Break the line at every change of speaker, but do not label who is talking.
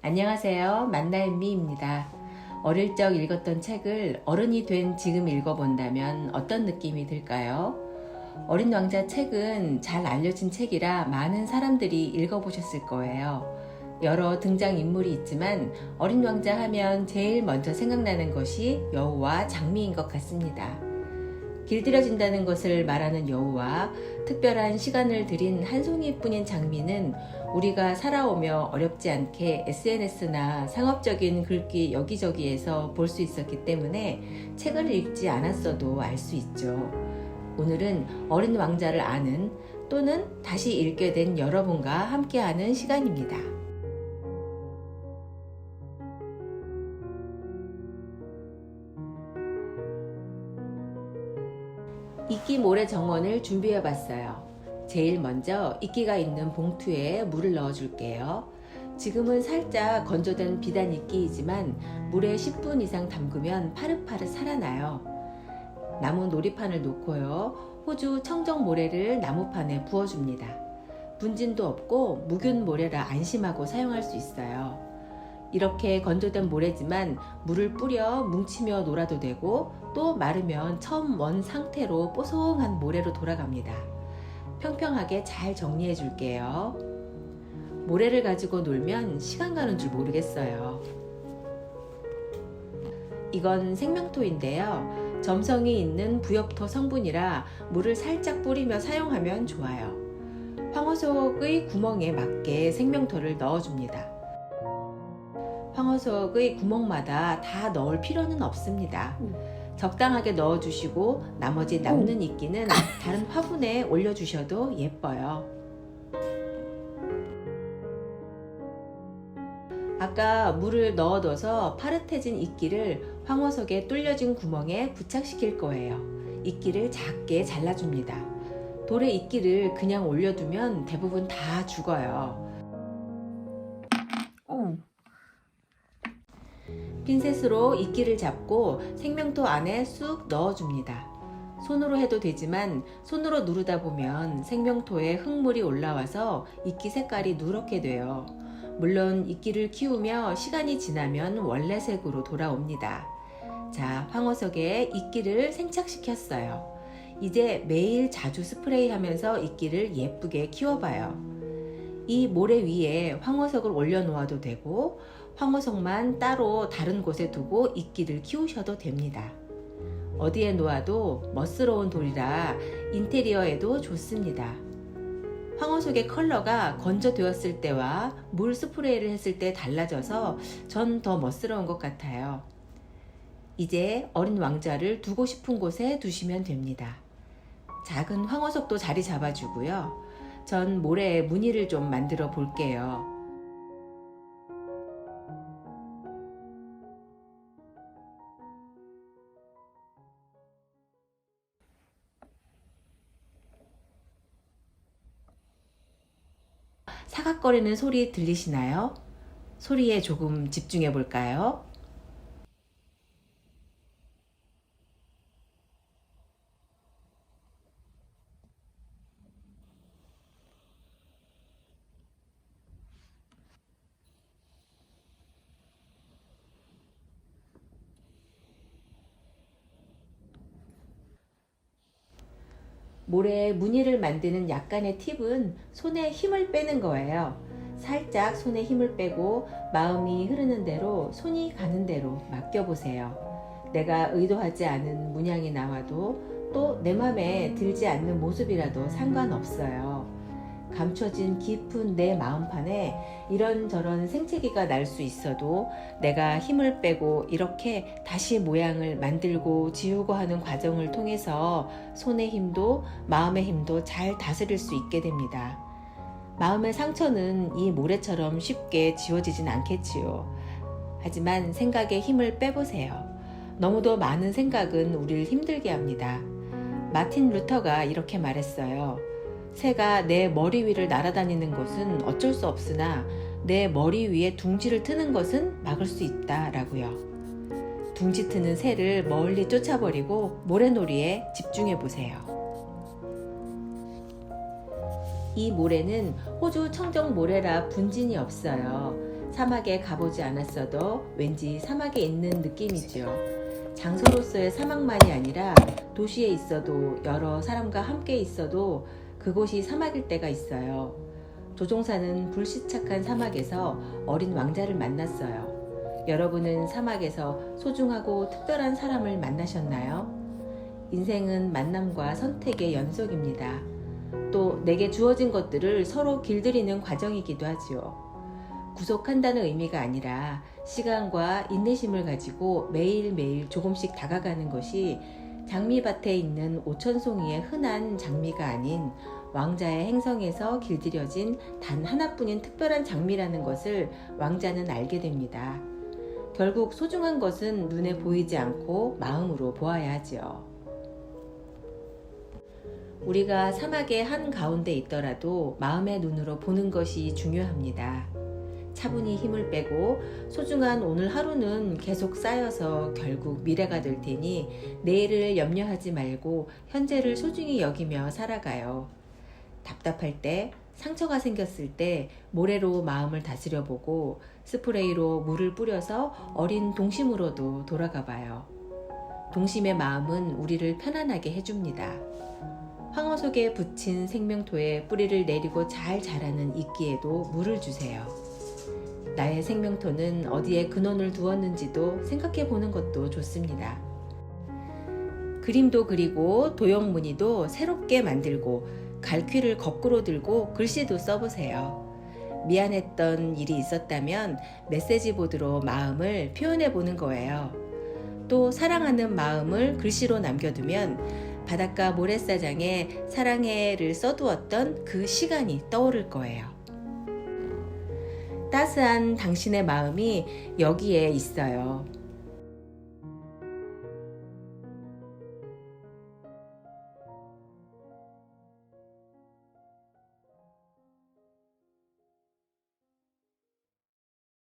안녕하세요. 만나연미입니다. 어릴 적 읽었던 책을 어른이 된 지금 읽어본다면 어떤 느낌이 들까요? 어린 왕자 책은 잘 알려진 책이라 많은 사람들이 읽어보셨을 거예요. 여러 등장인물이 있지만 어린 왕자 하면 제일 먼저 생각나는 것이 여우와 장미인 것 같습니다. 길들여진다는 것을 말하는 여우와 특별한 시간을 들인 한 송이뿐인 장미는 우리가 살아오며 어렵지 않게 SNS나 상업적인 글귀 여기저기에서 볼 수 있었기 때문에 책을 읽지 않았어도 알 수 있죠. 오늘은 어린 왕자를 아는 또는 다시 읽게 된 여러분과 함께하는 시간입니다. 이끼 모래 정원을 준비해 봤어요. 제일 먼저 이끼가 있는 봉투에 물을 넣어 줄게요. 지금은 살짝 건조된 비단 이끼이지만 물에 10분 이상 담그면 파릇파릇 살아나요. 나무 놀이판을 놓고요. 호주 청정 모래를 나무판에 부어줍니다. 분진도 없고 묵은 모래라 안심하고 사용할 수 있어요. 이렇게 건조된 모래지만 물을 뿌려 뭉치며 놀아도 되고 또 마르면 처음 원 상태로 뽀송한 모래로 돌아갑니다. 평평하게 잘 정리해 줄게요. 모래를 가지고 놀면 시간 가는 줄 모르겠어요. 이건 생명토인데요. 점성이 있는 부엽토 성분이라 물을 살짝 뿌리며 사용하면 좋아요. 황호석의 구멍에 맞게 생명토를 넣어줍니다. 황호석의 구멍마다 다 넣을 필요는 없습니다. 적당하게 넣어주시고 나머지 남는 이끼는 다른 화분에 올려주셔도 예뻐요. 아까 물을 넣어둬서 파릇해진 이끼를 황호석에 뚫려진 구멍에 부착시킬 거예요. 이끼를 작게 잘라줍니다. 돌에 이끼를 그냥 올려두면 대부분 다 죽어요. 핀셋으로 이끼를 잡고 생명토 안에 쑥 넣어줍니다. 손으로 해도 되지만 손으로 누르다 보면 생명토에 흙물이 올라와서 이끼 색깔이 누렇게 돼요. 물론 이끼를 키우며 시간이 지나면 원래 색으로 돌아옵니다. 자, 황호석에 이끼를 생착시켰어요. 이제 매일 자주 스프레이 하면서 이끼를 예쁘게 키워봐요. 이 모래 위에 황호석을 올려놓아도 되고 황호석만 따로 다른 곳에 두고 이끼를 키우셔도 됩니다. 어디에 놓아도 멋스러운 돌이라 인테리어에도 좋습니다. 황호석의 컬러가 건조되었을 때와 물 스프레이를 했을 때 달라져서 전 더 멋스러운 것 같아요. 이제 어린 왕자를 두고 싶은 곳에 두시면 됩니다. 작은 황호석도 자리 잡아주고요. 전 모래에 무늬를 좀 만들어 볼게요. 사각거리는 소리 들리시나요? 소리에 조금 집중해 볼까요? 모래에 무늬를 만드는 약간의 팁은 손에 힘을 빼는 거예요. 살짝 손에 힘을 빼고 마음이 흐르는 대로 손이 가는 대로 맡겨보세요. 내가 의도하지 않은 문양이 나와도 또 내 맘에 들지 않는 모습이라도 상관없어요. 감춰진 깊은 내 마음판에 이런저런 생채기가 날 수 있어도 내가 힘을 빼고 이렇게 다시 모양을 만들고 지우고 하는 과정을 통해서 손의 힘도 마음의 힘도 잘 다스릴 수 있게 됩니다. 마음의 상처는 이 모래처럼 쉽게 지워지진 않겠지요. 하지만 생각에 힘을 빼보세요. 너무도 많은 생각은 우리를 힘들게 합니다. 마틴 루터가 이렇게 말했어요. 새가 내 머리 위를 날아다니는 것은 어쩔 수 없으나 내 머리 위에 둥지를 트는 것은 막을 수 있다라고요. 둥지 트는 새를 멀리 쫓아버리고 모래놀이에 집중해 보세요. 이 모래는 호주 청정 모래라 분진이 없어요. 사막에 가보지 않았어도 왠지 사막에 있는 느낌이지요. 장소로서의 사막만이 아니라 도시에 있어도 여러 사람과 함께 있어도 그곳이 사막일 때가 있어요. 조종사는 불시착한 사막에서 어린 왕자를 만났어요. 여러분은 사막에서 소중하고 특별한 사람을 만나셨나요? 인생은 만남과 선택의 연속입니다. 또 내게 주어진 것들을 서로 길들이는 과정이기도 하지요. 구속한다는 의미가 아니라 시간과 인내심을 가지고 매일매일 조금씩 다가가는 것이 장미밭에 있는 오천송이의 흔한 장미가 아닌 왕자의 행성에서 길들여진 단 하나뿐인 특별한 장미라는 것을 왕자는 알게 됩니다. 결국 소중한 것은 눈에 보이지 않고 마음으로 보아야 하지요. 우리가 사막의 한 가운데 있더라도 마음의 눈으로 보는 것이 중요합니다. 차분히 힘을 빼고 소중한 오늘 하루는 계속 쌓여서 결국 미래가 될 테니 내일을 염려하지 말고 현재를 소중히 여기며 살아가요. 답답할 때, 상처가 생겼을 때 모래로 마음을 다스려 보고 스프레이로 물을 뿌려서 어린 동심으로도 돌아가 봐요. 동심의 마음은 우리를 편안하게 해줍니다. 황호 속에 붙인 생명토에 뿌리를 내리고 잘 자라는 이끼에도 물을 주세요. 나의 생명토는 어디에 근원을 두었는지도 생각해 보는 것도 좋습니다. 그림도 그리고 도형 무늬도 새롭게 만들고 갈퀴를 거꾸로 들고 글씨도 써보세요. 미안했던 일이 있었다면 메시지 보드로 마음을 표현해 보는 거예요. 또 사랑하는 마음을 글씨로 남겨두면 바닷가 모래사장에 사랑해를 써두었던 그 시간이 떠오를 거예요. 따스한 당신의 마음이 여기에 있어요.